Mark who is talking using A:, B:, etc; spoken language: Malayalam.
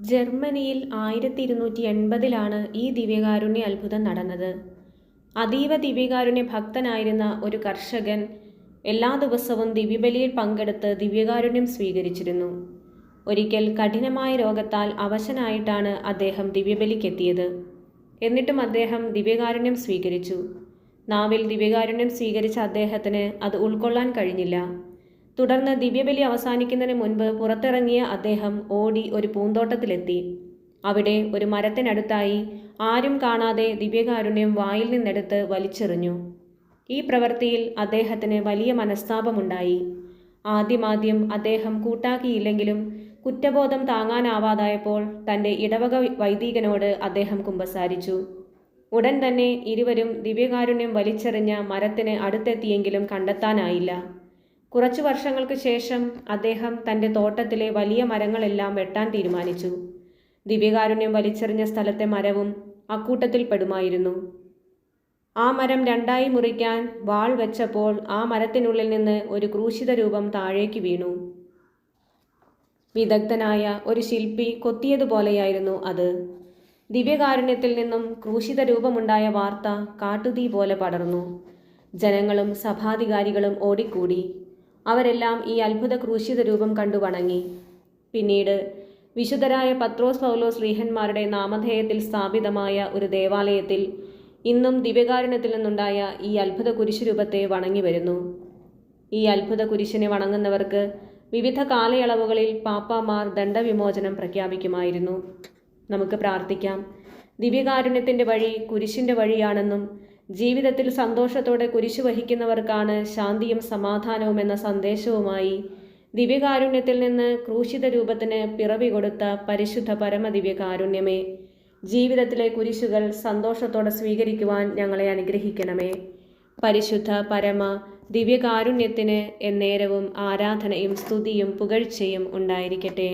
A: ജർമ്മനിയിൽ ആയിരത്തി ഇരുന്നൂറ്റി എൺപതിലാണ് ഈ ദിവ്യകാരുണ്യ അത്ഭുതം നടന്നത്. അതീവ ദിവ്യകാരുണ്യ ഭക്തനായിരുന്ന ഒരു കർഷകൻ എല്ലാ ദിവസവും ദിവ്യബലിയിൽ പങ്കെടുത്ത് ദിവ്യകാരുണ്യം സ്വീകരിച്ചിരുന്നു. ഒരിക്കൽ കഠിനമായ രോഗത്താൽ അവശനായിട്ടാണ് അദ്ദേഹം ദിവ്യബലിക്കെത്തിയത്. എന്നിട്ടും അദ്ദേഹം ദിവ്യകാരുണ്യം സ്വീകരിച്ചു. നാവിൽ ദിവ്യകാരുണ്യം സ്വീകരിച്ച അദ്ദേഹത്തിന് അത് ഉൾക്കൊള്ളാൻ കഴിഞ്ഞില്ല. തുടർന്ന് ദിവ്യബലി അവസാനിക്കുന്നതിന് മുൻപ് പുറത്തിറങ്ങിയ അദ്ദേഹം ഓടി ഒരു പൂന്തോട്ടത്തിലെത്തി. അവിടെ ഒരു മരത്തിനടുത്തായി ആരും കാണാതെ ദിവ്യകാരുണ്യം വായിൽ നിന്നെടുത്ത് വലിച്ചെറിഞ്ഞു. ഈ പ്രവൃത്തിയിൽ അദ്ദേഹത്തിന് വലിയ മനസ്താപമുണ്ടായി. ആദ്യമാദ്യം അദ്ദേഹം കൂട്ടാക്കിയില്ലെങ്കിലും കുറ്റബോധം താങ്ങാനാവാതായപ്പോൾ തന്റെ ഇടവക വൈദികനോട് അദ്ദേഹം കുമ്പസാരിച്ചു. ഉടൻ തന്നെ ഇരുവരും ദിവ്യകാരുണ്യം വലിച്ചെറിഞ്ഞ മരത്തിന് അടുത്തെത്തിയെങ്കിലും കണ്ടെത്താനായില്ല. കുറച്ചു വർഷങ്ങൾക്ക് ശേഷം അദ്ദേഹം തന്റെ തോട്ടത്തിലെ വലിയ മരങ്ങളെല്ലാം വെട്ടാൻ തീരുമാനിച്ചു. ദിവ്യകാരുണ്യം വലിച്ചെറിഞ്ഞ സ്ഥലത്തെ മരവും അക്കൂട്ടത്തിൽ പെടുമായിരുന്നു. ആ മരം രണ്ടായി മുറിക്കാൻ വാൾ വെച്ചപ്പോൾ ആ മരത്തിനുള്ളിൽ നിന്ന് ഒരു ക്രൂശിത രൂപം താഴേക്ക് വീണു. വിദഗ്ധനായ ഒരു ശില്പി കൊത്തിയതുപോലെയായിരുന്നു അത്. ദിവ്യകാരുണ്യത്തിൽ നിന്നും ക്രൂശിത രൂപമുണ്ടായ വാർത്ത കാട്ടുതീ പോലെ പടർന്നു. ജനങ്ങളും സഭാധികാരികളും ഓടിക്കൂടി. അവരെല്ലാം ഈ അത്ഭുത ക്രൂശിത രൂപം കണ്ടു വണങ്ങി. പിന്നീട് വിശുദ്ധരായ പത്രോസ് പൗലോസ് ശ്രീഹന്മാരുടെ നാമധേയത്തിൽ സ്ഥാപിതമായ ഒരു ദേവാലയത്തിൽ ഇന്നും ദിവ്യകാരുണ്യത്തിൽ നിന്നുണ്ടായ ഈ അത്ഭുത കുരിശുരൂപത്തെ വണങ്ങി വരുന്നു. ഈ അത്ഭുത കുരിശിനെ വണങ്ങുന്നവർക്ക് വിവിധ കാലയളവുകളിൽ പാപ്പാമാർ ദണ്ഡവിമോചനം പ്രഖ്യാപിക്കുമായിരുന്നു. നമുക്ക് പ്രാർത്ഥിക്കാം. ദിവ്യകാരുണ്യത്തിന്റെ വഴി കുരിശിന്റെ വഴിയാണെന്നും ജീവിതത്തിൽ സന്തോഷത്തോടെ കുരിശു വഹിക്കുന്നവർക്കാണ് ശാന്തിയും സമാധാനവും എന്ന സന്ദേശവുമായി ദിവ്യകാരുണ്യത്തിൽ നിന്ന് ക്രൂശിത രൂപത്തിന് പിറവി കൊടുത്ത പരിശുദ്ധ പരമദിവ്യകാരുണ്യമേ. ജീവിതത്തിലെ കുരിശുകൾ സന്തോഷത്തോടെ സ്വീകരിക്കുവാൻ ഞങ്ങളെ അനുഗ്രഹിക്കണമേ. പരിശുദ്ധ പരമ ദിവ്യകാരുണ്യത്തിന് എന്നേരവും ആരാധനയും സ്തുതിയും പുകഴ്ചയും ഉണ്ടായിരിക്കട്ടെ.